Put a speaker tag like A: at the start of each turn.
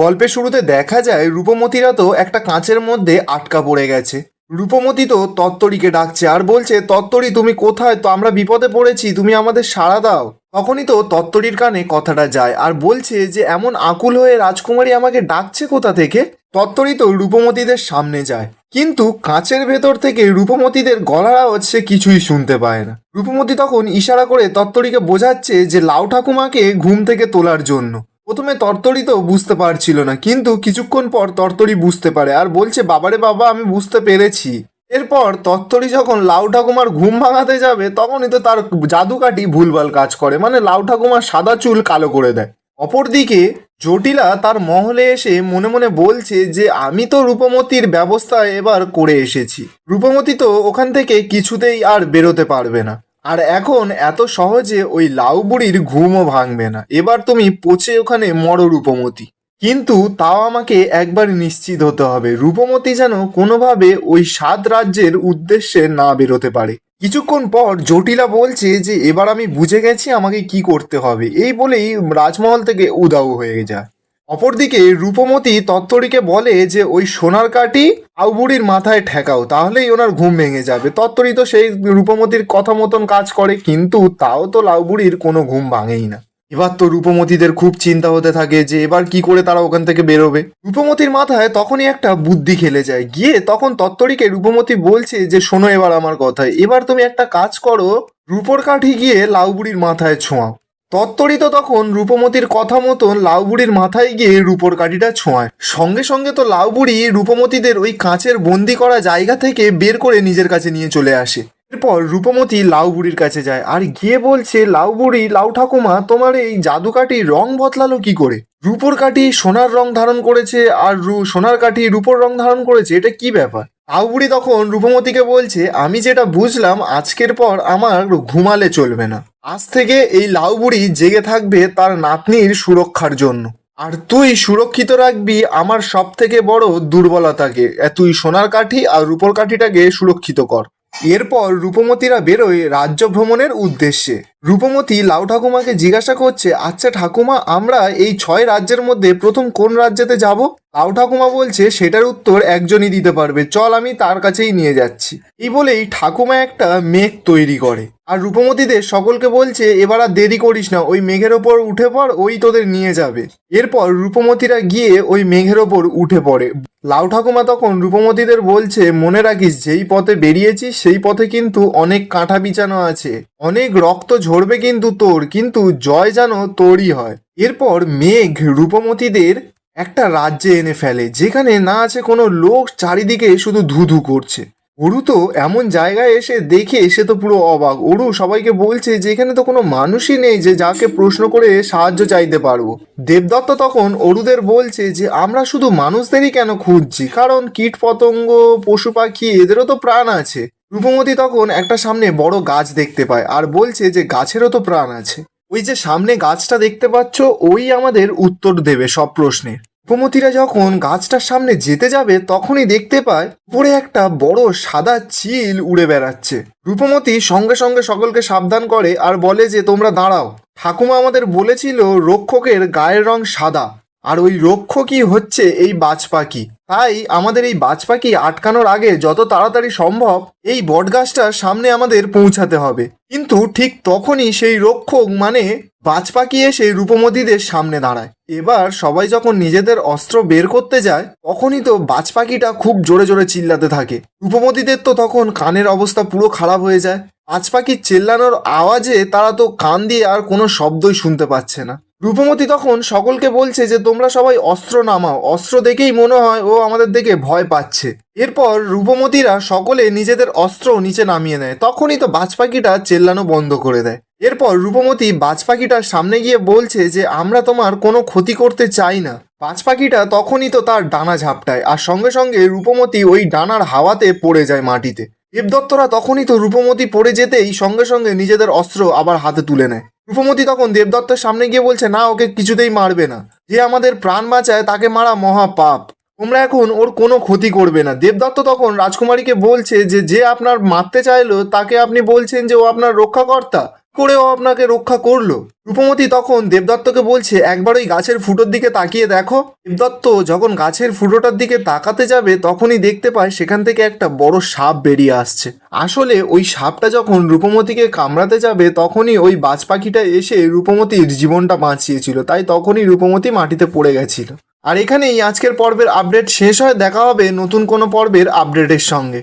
A: গল্পের শুরুতে দেখা যায় রূপমতিরা তো একটা কাঁচের মধ্যে আটকা পড়ে গেছে। রূপমতি তো তত্তরীকে ডাকছে আর বলছে, তত্তরী, তুমি কোথায়? তো আমরা বিপদে পড়েছি, তুমি আমাদের সাড়া দাও। তখনই তো তত্তরীর কানে কথাটা যায় আর বলছে যে, এমন আকুল হয়ে রাজকুমারী আমাকে ডাকছে কোথা থেকে? তত্তরী তো রূপমতিদের সামনে যায়। কিন্তু কাঁচের ভেতর থেকে রূপমতিদের গলার আওয়াজ সে কিছুই শুনতে পায় না। রূপমতি তখন ইশারা করে তত্তরীকে বোঝাচ্ছে যে, লাউ ঠাকুমাকে ঘুম থেকে তোলার জন্য। প্রথমে তরতরি তো বুঝতে পারছিল না, কিন্তু কিছুক্ষণ পর তরতরি বুঝতে পারে আর বলছে, বাবারে বাবা, আমি বুঝতে পেরেছি। এরপর তত্তরি যখন লাউ ঠাকুমার ঘুম ভাঙাতে যাবে, তখনই তো তার জাদুকাঠি ভুলভাল কাজ করে মানে লাউ ঠাকুমার সাদা চুল কালো করে দেয়। অপরদিকে জটিলা তার মহলে এসে মনে মনে বলছে যে, আমি তো রূপমতির ব্যবস্থা এবার করে এসেছি। রূপমতি তো ওখান থেকে কিছুতেই আর বেরোতে পারবে না। আর এখন এত সহজে ওই লাউ বুড়ির ঘুমও ভাঙবে না। এবার তুমি পচে ওখানে মরো রূপমতি। কিন্তু তাও আমাকে একবার নিশ্চিত হতে হবে, রূপমতি যেন কোনোভাবে ওই সাত রাজ্যের উদ্দেশ্যে না বেরোতে পারে। কিছুক্ষণ পর জটিলা বলছে যে, এবার আমি বুঝে গেছি আমাকে কি করতে হবে। এই বলেই রাজমহল থেকে উদাও হয়ে যায়। অপরদিকে রূপমতি তত্তরীকে বলে যে, ওই সোনার কাঠি আউবুড়ির মাথায় ঠেকাও, তাহলেই ওনার ঘুম ভেঙে যাবে। তত্তরী তো সেই রূপমতির কথা মতন কাজ করে, কিন্তু তাও তো লাউবুড়ির কোনো ঘুম ভাঙেই না। এবার তো রূপমতিদের খুব চিন্তা হতে থাকে যে, এবার কি করে তারা ওখান থেকে বেরোবে? রূপমতির মাথায় তখনই একটা বুদ্ধি খেলে যায়। গিয়ে তখন তত্তরীকে রূপমতি বলছে যে, শোনো এবার আমার কথায় এবার তুমি একটা কাজ করো, রূপর কাঠি গিয়ে লাউবুড়ির মাথায় ছোঁয়াও। তত্তরি তো তখন রূপমতির কথা মতন লাউবুড়ির মাথায় গিয়ে রূপর কাঠিটা ছোঁয়ায়। সঙ্গে সঙ্গে তো লাউবুড়ি রূপমতিদের ওই কাঁচের বন্দি করা জায়গা থেকে বের করে নিজের কাছে নিয়ে চলে আসে। এরপর রূপমতি লাউবুড়ির কাছে যায় আর গিয়ে বলছে, লাউবুড়ি, লাউ ঠাকুমা, তোমার এই জাদু কাঠি রং বদলালো কি করে? রূপর কাঠি সোনার রং ধারণ করেছে আর রু- সোনার কাঠি রূপর রং ধারণ করেছে, এটা কি ব্যাপার? লাউবুড়ি তখন রূপমতিকে বলছে, আমি যেটা বুঝলাম, আজকের পর আমার ঘুমালে চলবে না। আজ থেকে এই লাউবুড়ি জেগে থাকবে তার নাতনির সুরক্ষার জন্য। আর তুই সুরক্ষিত রাখবি আমার সব থেকে বড় দুর্বলতাকে। তুই সোনার কাঠি আর রূপর কাঠিটাকে সুরক্ষিত কর। এরপর রূপমতিরা বেরোয় রাজ্য ভ্রমণের উদ্দেশ্যে। রূপমতি লাউ ঠাকুমাকে জিজ্ঞাসা করছে আচ্ছা ঠাকুমা, আমরা এই ছয় রাজ্যের মধ্যে প্রথম কোন রাজ্যেতে যাব? লাউ ঠাকুমা বলছে, সেটার উত্তর একজনই দিতে পারবে। চল, আমি তার কাছেই নিয়ে যাচ্ছি। এই বলেই ঠাকুমা একটা মেঘ তৈরি করে। আর রূপমতিদের সকলকে বলছে, এবার আর দেরি করিস না, ওই মেঘের ওপর উঠে পড়, ওই তোদের নিয়ে যাবে। এরপর রূপমতিরা গিয়ে ওই মেঘের ওপর উঠে পড়ে। লাউ ঠাকুমা তখন রূপমতিদের বলছে, মনে রাখিস, যেই পথে বেরিয়েছিস, সেই পথে কিন্তু অনেক কাঁটা বিছানো আছে। অনেক রক্ত ঝরবে কিন্তু তোর, কিন্তু জয় যেন তোরই হয়। এরপর মেঘ রূপমতিদের একটা রাজ্যে এনে ফেলে, যেখানে না আছে কোনো লোক, চারিদিকে শুধু ধুধু করছে। অরু তো এমন জায়গায় এসে দেখে সে তো পুরো অবাক। অরু সবাইকে বলছে যে এখানে তো কোনো মানুষই নেই যে যাকে প্রশ্ন করে সাহায্য চাইতে পারব। দেবদত্ত তখন অরুদের বলছে যে, আমরা শুধু মানুষদেরই কেন খুঁজছি? কারণ কীট পতঙ্গ পশু পাখি, এদেরও তো প্রাণ আছে। রূপমতি তখন একটা সামনে বড় গাছ দেখতে পায় আর বলছে যে গাছেরও তো প্রাণ আছে। ওই যে সামনে গাছটা দেখতে পাচ্ছ, ওই আমাদের উত্তর দেবে সব প্রশ্নের রূপমতিরা যখন গাছটার সামনে যেতে যাবে, তখনই দেখতে পায় উপরে একটা বড় সাদা চিল উড়ে বেড়াচ্ছে। রূপমতি সঙ্গে সঙ্গে সকলকে সাবধান করে আর বলে যে, তোমরা দাঁড়াও। ঠাকুমা আমাদের বলেছিল রক্ষকের গায়ের রং সাদা। আর ওই রক্ষকই হচ্ছে এই বাজ পাখি তাই আমাদের এই বাজ পাখি আটকানোর আগে যত তাড়াতাড়ি সম্ভব এই বটগাছটার সামনে আমাদের পৌঁছাতে হবে। কিন্তু ঠিক তখনই সেই রক্ষক মানে বাজ পাখি এসে রূপমতিদের সামনে দাঁড়ায়। এবার সবাই যখন নিজেদের অস্ত্র বের করতে যায়, তখনই তো বাজ পাখিটা খুব জোরে জোরে চিল্লাতে থাকে। রূপমতিদের তো তখন কানের অবস্থা পুরো খারাপ হয়ে যায়। বাজ পাখির চেল্লানোর আওয়াজে তারা তো কান দিয়ে আর কোনো শব্দই শুনতে পাচ্ছে না। রূপমতি তখন সকলকে বলছে যে, তোমরা সবাই অস্ত্র নামাও। অস্ত্র দেখেই মনে হয় ও আমাদের দেখে ভয় পাচ্ছে। এরপর রূপমতিরা সকলে নিজেদের অস্ত্র নিচে নামিয়ে নেয়। তখনই তো বাজ পাখিটা চেল্লানো বন্ধ করে দেয়। এরপর রূপমতি বাজ পাখিটার সামনে গিয়ে বলছে যে, আমরা তোমার কোনো ক্ষতি করতে চাই না। বাজ পাখিটা তখনই তো তার ডানা ঝাপটায় আর সঙ্গে সঙ্গে রূপমতি ওই ডানার হাওয়াতে পড়ে যায় মাটিতে। দেবদত্তরা তখনই তো রূপমতি পড়ে যেতেই সঙ্গে সঙ্গে নিজেদের অস্ত্র আবার হাতে তুলে নেয়। রূপমতি তখন দেবদত্তের সামনে গিয়ে বলছে, না, ওকে কিছুতেই মারবে না। যে আমাদের প্রাণ বাঁচায়, তাকে মারা মহা পাপ তোমরা এখন ওর কোনো ক্ষতি করবে না। দেবদত্ত তখন রাজকুমারীকে বলছে যে যে আপনার মারতে চাইলো, তাকে আপনি বলছেন যে ও আপনার রক্ষাকর্তা। করেও আপনাকে রক্ষা করল। রূপমতি তখন দেবদত্তকে বলছে, একবার ওই গাছের ফুটোর দিকে তাকিয়ে দেখো। দেবদত্ত যখন গাছের ফুটোটার দিকে তাকাতে যাবে, তখনই দেখতে পায় সেখান থেকে একটা বড় সাপ বেরিয়ে আসছে। আসলে ওই সাপটা যখন রূপমতিকে কামড়াতে যাবে, তখনই ওই বাজ পাখিটা এসে রূপমতির জীবনটা বাঁচিয়েছিল। তাই তখনই রূপমতি মাটিতে পড়ে গেছিল। আর এখানেই আজকের পর্বের আপডেট শেষ হয়। দেখা হবে নতুন কোনো পর্বের আপডেটের সঙ্গে।